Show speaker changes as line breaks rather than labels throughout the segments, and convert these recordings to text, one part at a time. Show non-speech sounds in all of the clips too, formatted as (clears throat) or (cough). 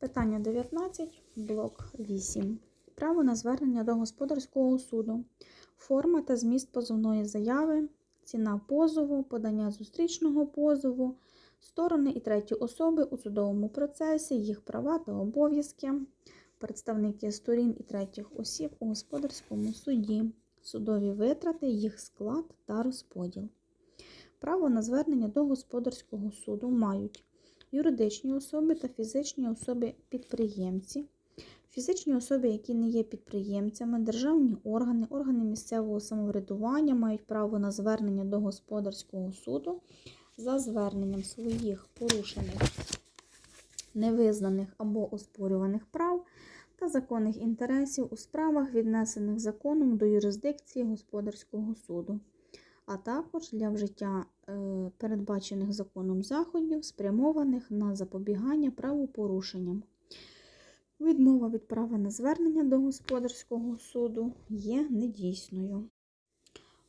Питання 19, блок 8. Право на звернення до господарського суду. Форма та зміст позовної заяви, ціна позову, подання зустрічного позову, сторони і треті особи у судовому процесі, їх права та обов'язки, представники сторін і третіх осіб у господарському суді, судові витрати, їх склад та розподіл. Право на звернення до господарського суду мають юридичні особи та фізичні особи-підприємці, фізичні особи, які не є підприємцями, державні органи, органи місцевого самоврядування мають право на звернення до господарського суду за зверненням своїх порушених, невизнаних або оспорюваних прав та законних інтересів у справах, віднесених законом до юрисдикції господарського суду а також для вжиття е, передбачених законом заходів, спрямованих на запобігання правопорушенням. Відмова від права на звернення до господарського суду є недійсною.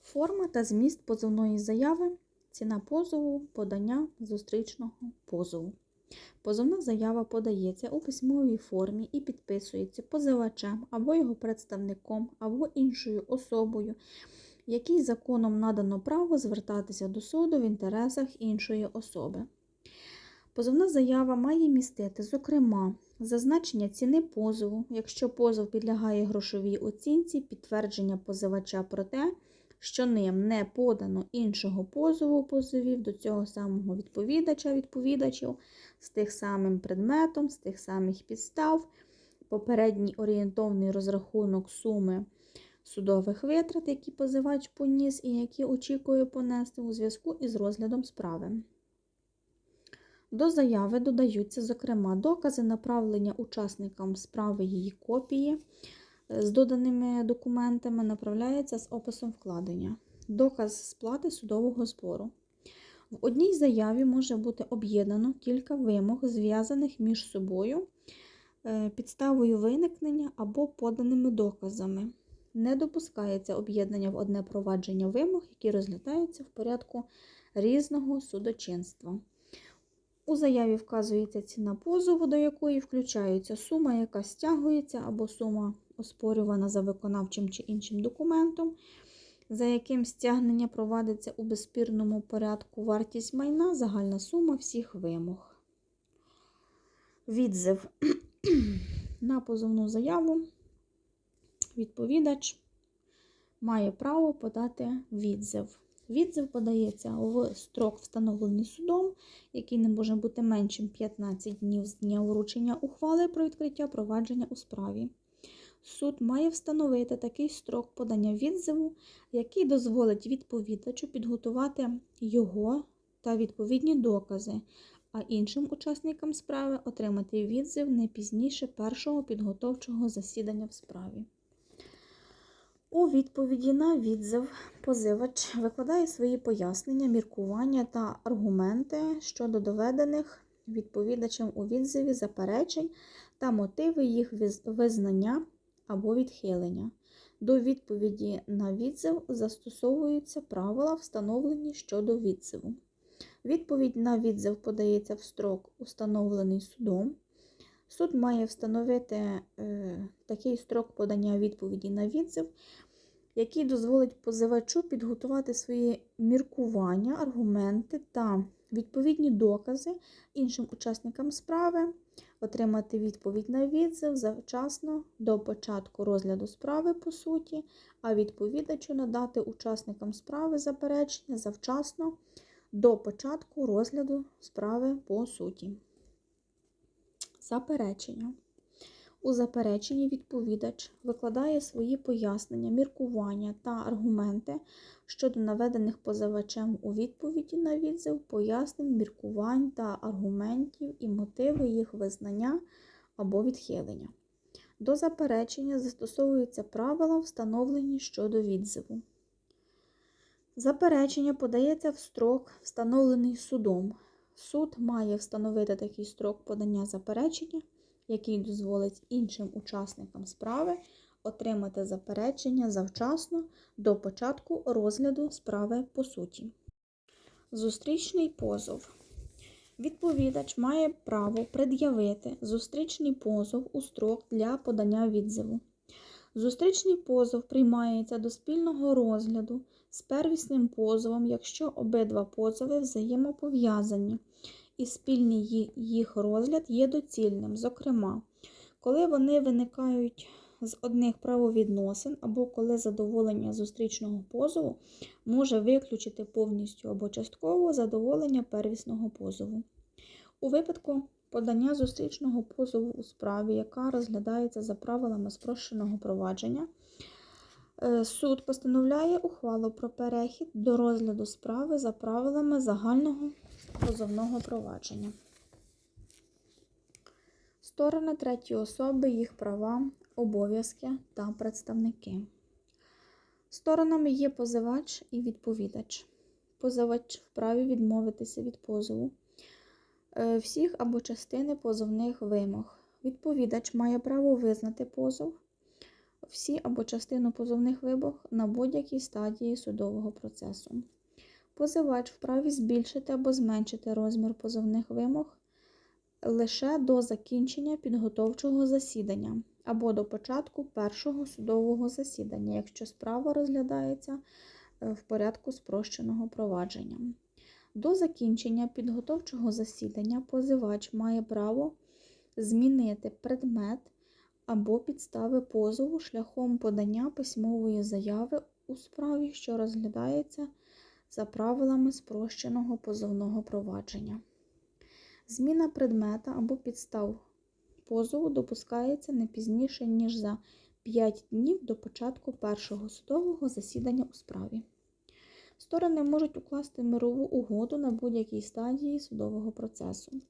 Форма та зміст позовної заяви, ціна позову, подання зустрічного позову. Позовна заява подається у письмовій формі і підписується позивачем або його представником, або іншою особою, якій законом надано право звертатися до суду в інтересах іншої особи. Позовна заява має містити, зокрема, зазначення ціни позову, якщо позов підлягає грошовій оцінці, підтвердження позивача про те, що ним не подано іншого позову позовів до цього самого відповідача відповідачів з тих самим предметом, з тих самих підстав, попередній орієнтовний розрахунок суми судових витрат, які позивач поніс і які очікує понести у зв'язку із розглядом справи. До заяви додаються, зокрема, докази направлення учасникам справи її копії з доданими документами направляється з описом вкладення, доказ сплати судового збору. В одній заяві може бути об'єднано кілька вимог, зв'язаних між собою, е, підставою виникнення або поданими доказами. Не допускається об'єднання в одне провадження вимог, які розглядаються в порядку різного судочинства. У заяві вказується ціна позову, до якої включається сума, яка стягується, або сума оспорювана за виконавчим чи іншим документом, за яким стягнення провадиться у безспірному порядку вартість майна, загальна сума всіх вимог. Відзив (clears throat) на позовну заяву відповідач має право подати відзив. Відзив подається в строк, встановлений судом, який не може бути меншим 15 днів з дня вручення ухвали про відкриття провадження у справі. Суд має встановити такий строк подання відзиву, який дозволить відповідачу підготувати його та відповідні докази, а іншим учасникам справи отримати відзив не пізніше першого підготовчого засідання в справі. Відповіді на відзив позивач викладає свої пояснення, міркування та аргументи щодо доведених відповідачем у відзиві заперечень та мотиви їх визнання або відхилення. До відповіді на відзив застосовуються правила, встановлені щодо відзиву. Відповідь на відзив подається в строк, установлений судом. Суд має встановити е, такий строк подання відповіді на відзив, який дозволить позивачу підготувати свої міркування, аргументи та відповідні докази іншим учасникам справи, отримати відповідь на відзив завчасно до початку розгляду справи по суті, а відповідачу надати учасникам справи заперечення завчасно до початку розгляду справи по суті. Заперечення. У запереченні відповідач викладає свої пояснення, міркування та аргументи щодо наведених позивачем у відповіді на відзив, пояснень, міркувань та аргументів і мотиви їх визнання або відхилення. До заперечення застосовуються правила, встановлені щодо відзиву. Заперечення подається в строк, встановлений судом. Суд має встановити такий строк подання заперечення, який дозволить іншим учасникам справи отримати заперечення завчасно до початку розгляду справи по суті. Зустрічний позов. Відповідач має право пред'явити зустрічний позов у строк для подання відзиву. Зустрічний позов приймається до спільного розгляду з первісним позовом, якщо обидва позови взаємопов'язані і спільний їх розгляд є доцільним. Зокрема, коли вони виникають з одних правовідносин або коли задоволення зустрічного позову може виключити повністю або частково задоволення первісного позову. У випадку подання зустрічного позову у справі, яка розглядається за правилами спрощеного провадження, е, суд постановляє ухвалу про перехід до розгляду справи за правилами загального позовного провадження. Сторони третьої особи, їх права, обов'язки та представники. Сторонами є позивач і відповідач. Позивач вправі відмовитися від позову е, всіх або частини позовних вимог. Відповідач має право визнати позов, всі або частину позовних вимог на будь-якій стадії судового процесу. Позивач вправі збільшити або зменшити розмір позовних вимог лише до закінчення підготовчого засідання або до початку першого судового засідання, якщо справа розглядається е, в порядку спрощеного провадження. До закінчення підготовчого засідання позивач має право змінити предмет або підстави позову шляхом подання письмової заяви у справі, що розглядається за правилами спрощеного позовного провадження. Зміна предмета або підстав позову допускається не пізніше, ніж за 5 днів до початку першого судового засідання у справі. Сторони можуть укласти мирову угоду на будь-якій стадії судового процесу.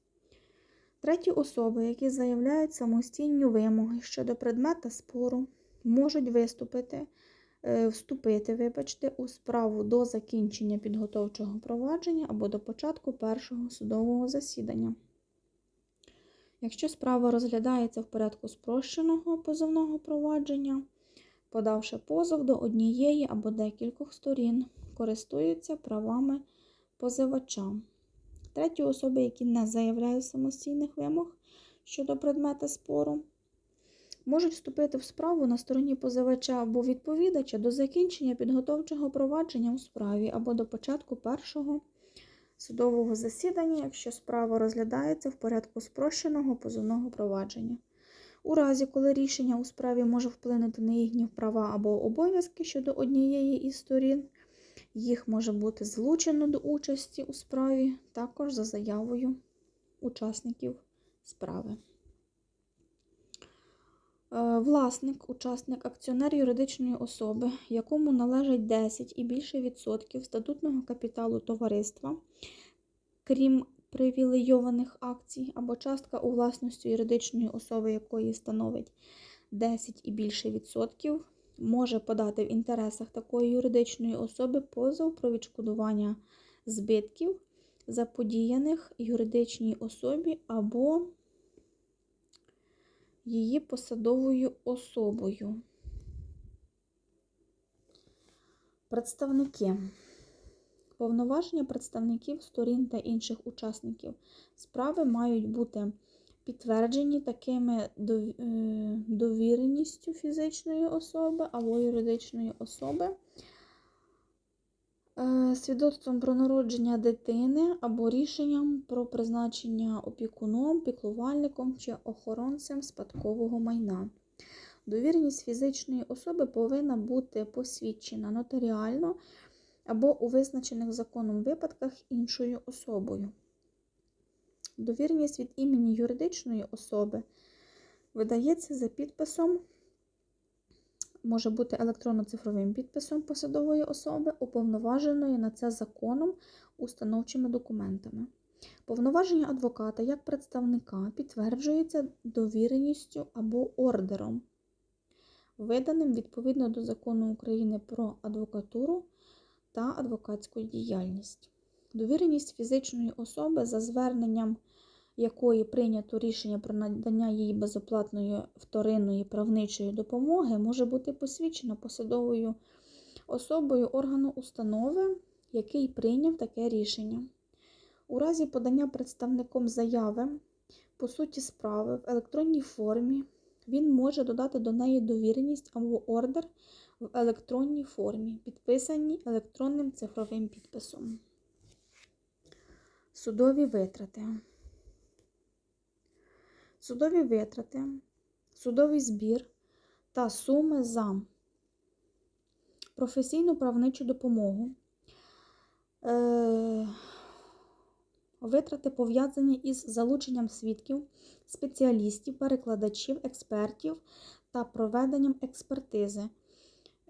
Треті особи, які заявляють самостійні вимоги щодо предмета спору, можуть виступити, вступити вибачте, у справу до закінчення підготовчого провадження або до початку першого судового засідання. Якщо справа розглядається в порядку спрощеного позовного провадження, подавши позов до однієї або декількох сторін, користуються правами позивача. Треті особи, які не заявляють самостійних вимог щодо предмета спору, можуть вступити в справу на стороні позивача або відповідача до закінчення підготовчого провадження у справі або до початку першого судового засідання, якщо справа розглядається в порядку спрощеного позовного провадження. У разі, коли рішення у справі може вплинути на їхні права або обов'язки щодо однієї із сторін, їх може бути злучено до участі у справі також за заявою учасників справи. Е, Власник, учасник, акціонер юридичної особи, якому належить 10 і більше відсотків статутного капіталу товариства, крім привілейованих акцій або частка у власності юридичної особи, якої становить 10 і більше відсотків, може подати в інтересах такої юридичної особи позов про відшкодування збитків, заподіяних юридичній особі або її посадовою особою. Представники. Повноваження представників сторін та інших учасників справи мають бути підтверджені такими е, довіреністю фізичної особи або юридичної особи, свідоцтвом про народження дитини або рішенням про призначення опікуном, піклувальником чи охоронцем спадкового майна. Довіреність фізичної особи повинна бути посвідчена нотаріально або у визначених законом випадках іншою особою. Довіреність від імені юридичної особи видається за підписом, може бути електронно-цифровим підписом посадової особи, уповноваженої на це законом установчими документами. Повноваження адвоката як представника підтверджується довіреністю або ордером, виданим відповідно до закону України про адвокатуру та адвокатську діяльність. Довіреність фізичної особи, за зверненням якої прийнято рішення про надання їй безоплатної вторинної правничої допомоги, може бути посвідчена посадовою особою органу установи, який прийняв таке рішення. У разі подання представником заяви по суті справи в електронній формі він може додати до неї довіреність або ордер в електронній формі, підписані електронним цифровим підписом. Судові витрати. Судові витрати, судовий збір та суми за професійну правничу допомогу. Е, Витрати пов'язані із залученням свідків, спеціалістів, перекладачів, експертів та проведенням експертизи.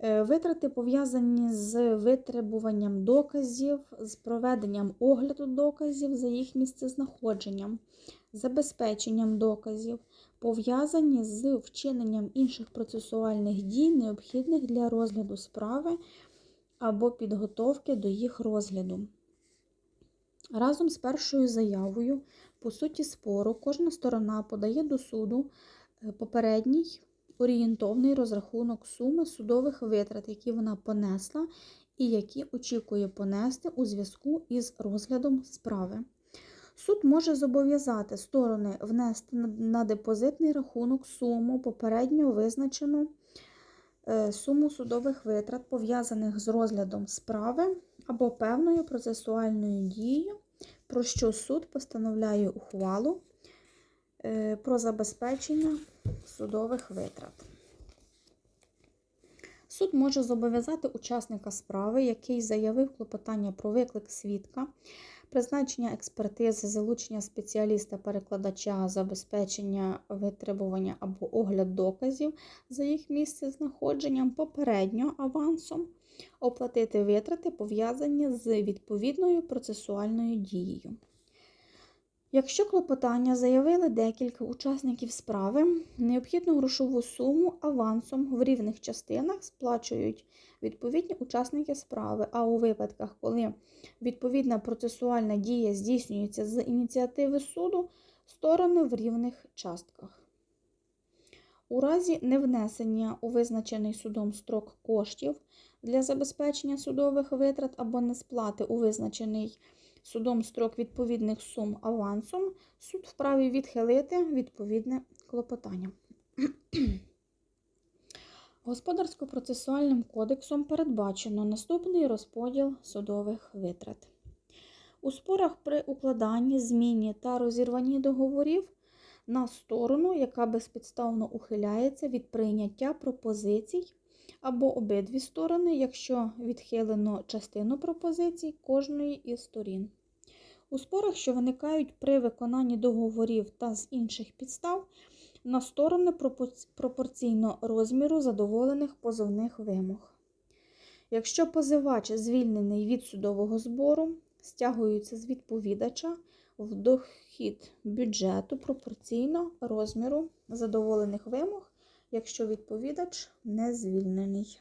Е, Витрати пов'язані з витребуванням доказів, з проведенням огляду доказів за їх місцезнаходженням, забезпеченням доказів, пов'язані з вчиненням інших процесуальних дій, необхідних для розгляду справи або підготовки до їх розгляду. Разом з першою заявою, по суті спору, кожна сторона подає до суду е, попередній орієнтовний розрахунок суми судових витрат, які вона понесла і які очікує понести у зв'язку із розглядом справи. Суд може зобов'язати сторони внести на- депозитний рахунок суму, попередньо визначену е, суму судових витрат, пов'язаних з розглядом справи або певною процесуальною дією, про що суд постановляє ухвалу е, про забезпечення судових витрат. Суд може зобов'язати учасника справи, який заявив клопотання про виклик свідка, призначення експертизи, залучення спеціаліста-перекладача, забезпечення витребування або огляд доказів за їх місцезнаходженням попередньо авансом, оплатити витрати, пов'язані з відповідною процесуальною дією. Якщо клопотання заявили декілька учасників справи, необхідну грошову суму авансом в рівних частинах сплачують відповідні учасники справи, а у випадках, коли відповідна процесуальна дія здійснюється з ініціативи суду, сторони в рівних частках. У разі невнесення у визначений судом строк коштів для забезпечення судових витрат або несплати у визначений судом строк відповідних сум авансом, суд вправі відхилити відповідне клопотання. (clears throat) Господарсько-процесуальним кодексом передбачено наступний розподіл судових витрат. У спорах при укладанні, зміні та розірванні договорів на сторону, яка безпідставно ухиляється від прийняття пропозицій, або обидві сторони, якщо відхилено частину пропозицій кожної із сторін. У спорах, що виникають при виконанні договорів та з інших підстав, на сторони пропорційно розміру задоволених позовних вимог. Якщо позивач звільнений від судового збору, стягуються з відповідача в дохід бюджету пропорційно розміру задоволених вимог, якщо відповідач не звільнений.